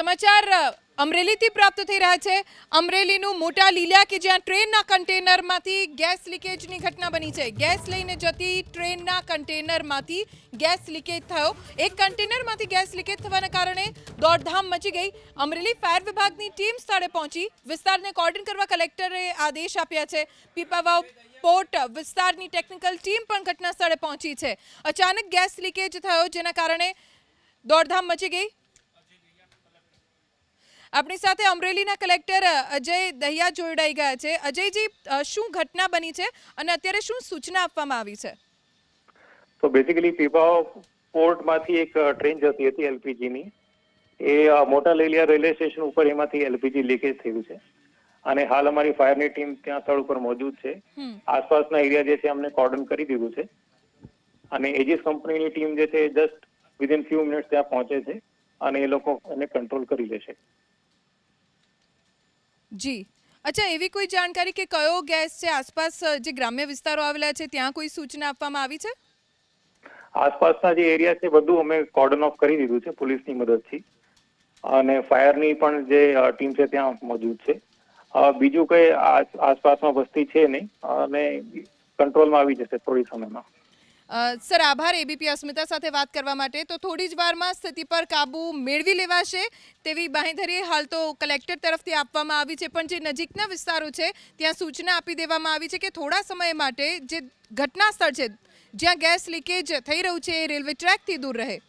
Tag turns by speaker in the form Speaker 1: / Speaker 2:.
Speaker 1: સમાચાર અમરેલીથી પ્રાપ્ત થઈ રહ્યા છે. અમરેલીનું મોટા લીલા કે જ્યાં ટ્રેનના કન્ટેનરમાંથી ગેસ લીકેજની ઘટના બની છે. ગેસ લઈને જતી ટ્રેનના કન્ટેનરમાંથી ગેસ લીકેજ થયો. એક કન્ટેનરમાંથી ગેસ લીકેજ થવાના કારણે દોડધામ મચી ગઈ. અમરેલી ફાયર વિભાગની ટીમ સ્થળે પહોંચી. વિસ્તારને કોર્ડન કરવા કલેક્ટરે આદેશ આપ્યા છે. પીપાવાવ પોર્ટ વિસ્તારની ટેકનિકલ ટીમ પણ ઘટના સ્થળે પહોંચી છે. અચાનક ગેસ લીકેજ થયો, જેના કારણે દોડધામ મચી ગઈ. આપણી સાથે અમરેલીના કલેક્ટર અજય દહિયા જોડાઈ ગયા છે. અજયજી શું ઘટના બની છે અને અત્યારે શું સૂચના આપવામાં આવી છે?
Speaker 2: તો બેસિકલી પીપાવ પોર્ટમાંથી એક ટ્રેન જતી હતી એલપીજીની. એ મોટા લેલિયા રેલવે સ્ટેશન ઉપર એમાંથી એલપીજી લીકેજ થયું છે. અને હાલ અમારી ફાયરની ટીમ ત્યાં સ્થળ ઉપર મોજૂદ છે. આસપાસના એરિયા જે છે અમને કોર્ડન કરી દીધું છે. અને એજીસ કંપનીની ટીમ જે છે જસ્ટ વિધિન ફ્યુ મિનિટ્સ ત્યાં પહોંચે છે. અને એ લોકો એને કંટ્રોલ કરી લેશે.
Speaker 1: જી. અચ્છા, એવી કોઈ જાણકારી કે કયો ગેસ છે? આસપાસ જે ગ્રામ્ય વિસ્તારો આવેલા છે, ત્યાં કોઈ સૂચના આપવામાં આવી છે?
Speaker 2: આસપાસના જે એરિયા છે, બધું અમે કોર્ડન ઓફ કરી દીધું છે, પોલીસની મદદથી. અને ફાયરની પણ જે ટીમ છે, ત્યાં મોજૂદ છે. બીજું કઈ આસપાસમાં વસ્તી છે નહીં. અને કંટ્રોલમાં આવી જશે થોડી સમયમાં.
Speaker 1: સર, આભાર એબીપી અસ્મિતા સાથે વાત કરવા માટે. તો થોડી જ વારમાં સ્થિતિ પર કાબુ મેળવી લેવાશે તેવી બાંહેધરી હાલ તો કલેક્ટર તરફથી આપવામાં આવી છે. પણ જે નજીકના વિસ્તારો છે, ત્યાં સૂચના આપી દેવામાં આવી છે કે થોડા સમય માટે જે ઘટના સ્થળ છે, જ્યાં ગેસ લીકેજ થઈ રહ્યું છે, એ રેલવે ટ્રેકથી દૂર રહે.